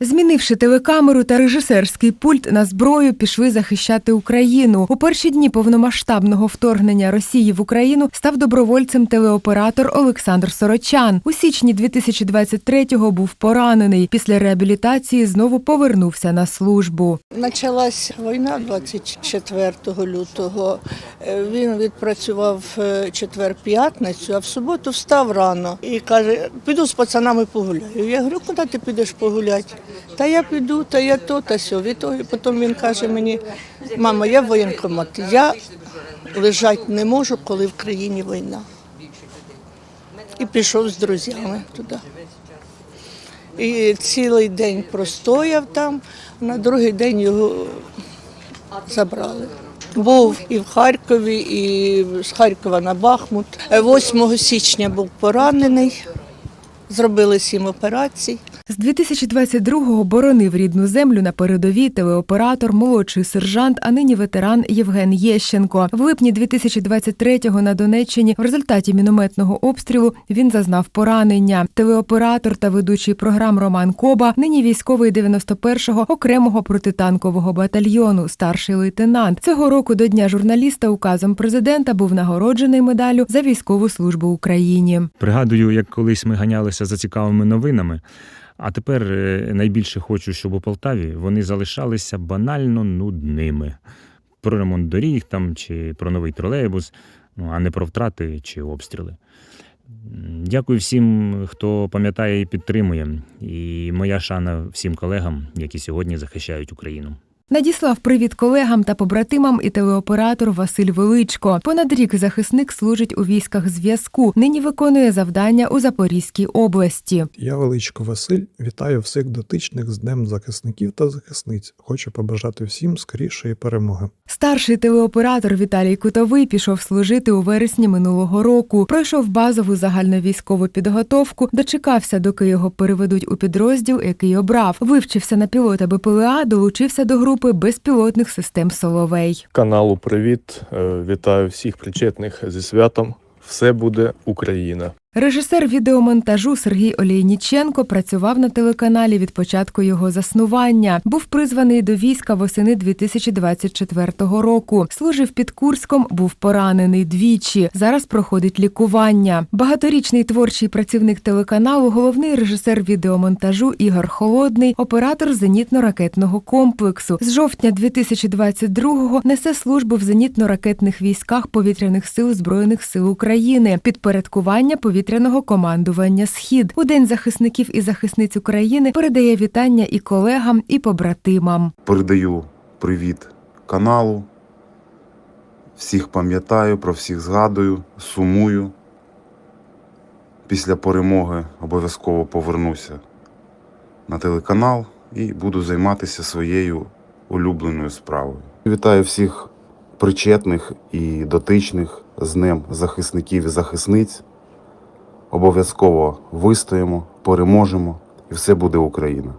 Змінивши телекамеру та режисерський пульт на зброю, пішли захищати Україну. У перші дні повномасштабного вторгнення Росії в Україну став добровольцем телеоператор Олександр Сорочан. У січні 2023-го був поранений. Після реабілітації знову повернувся на службу. Почалась війна 24 лютого. Е, Він відпрацював е, четвер-п'ятницю, а в суботу встав рано і каже: піду з пацанами погуляю. Я говорю, куди ти підеш погуляти? Та я піду, та я то, та сьо. Відтоді потім він каже мені, мама, я воєнкомат. Я лежати не можу, коли в країні війна. І пішов з друзями туди. І цілий день простояв там, на другий день його забрали. Був і в Харкові, і з Харкова на Бахмут. Е, 8 січня був поранений, зробили сім операцій. З 2022-го боронив рідну землю на передовій телеоператор, молодший сержант, а нині ветеран Євген Єщенко. В липні 2023-го на Донеччині в результаті мінометного обстрілу він зазнав поранення. Телеоператор та ведучий програм Роман Коба, нині військовий 91-го окремого протитанкового батальйону, старший лейтенант. Цього року до дня журналіста указом президента був нагороджений медаллю за військову службу Україні. Пригадую, як колись ми ганялися за цікавими новинами. А тепер е, найбільше хочу, щоб у Полтаві вони залишалися банально нудними. Про ремонт доріг там чи про новий тролейбус, ну а не про втрати чи обстріли. Дякую всім, хто пам'ятає і підтримує. І моя шана всім колегам, які сьогодні захищають Україну. Надіслав привіт колегам та побратимам і телеоператор Василь Величко. Понад рік захисник служить у військах зв'язку. Нині виконує завдання у Запорізькій області. Я Величко Василь, вітаю всіх дотичних з Днем захисників та захисниць. Хочу побажати всім скорішої перемоги. Старший телеоператор Віталій Кутовий пішов служити у вересні минулого року. Пройшов базову загальновійськову підготовку, дочекався, доки його переведуть у підрозділ, який обрав. Вивчився на пілота БПЛА, долучився до групи безпілотних систем Соловей. Каналу Привіт. Е, Вітаю всіх причетних зі святом. Все буде Україна. Режисер відеомонтажу Сергій Олійніченко працював на телеканалі від початку його заснування. Був призваний до війська восени 2024 року. Служив під Курском, був поранений двічі. Зараз проходить лікування. Багаторічний творчий працівник телеканалу, головний режисер відеомонтажу Ігор Холодний, оператор зенітно-ракетного комплексу. З жовтня 2022-го несе службу в зенітно-ракетних військах повітряних сил збройних сил України. Підпорядкування повітряного командування Схід у день захисників і захисниць України передає вітання і колегам, і побратимам. передаю привіт каналу. Всіх пам'ятаю, про всіх згадую, сумую. Після перемоги обов'язково повернуся на телеканал і буду займатися своєю улюбленою справою. Вітаю всіх причетних і дотичних з Днем захисників і захисниць. Обов'язково вистоїмо, переможемо і все буде Україна.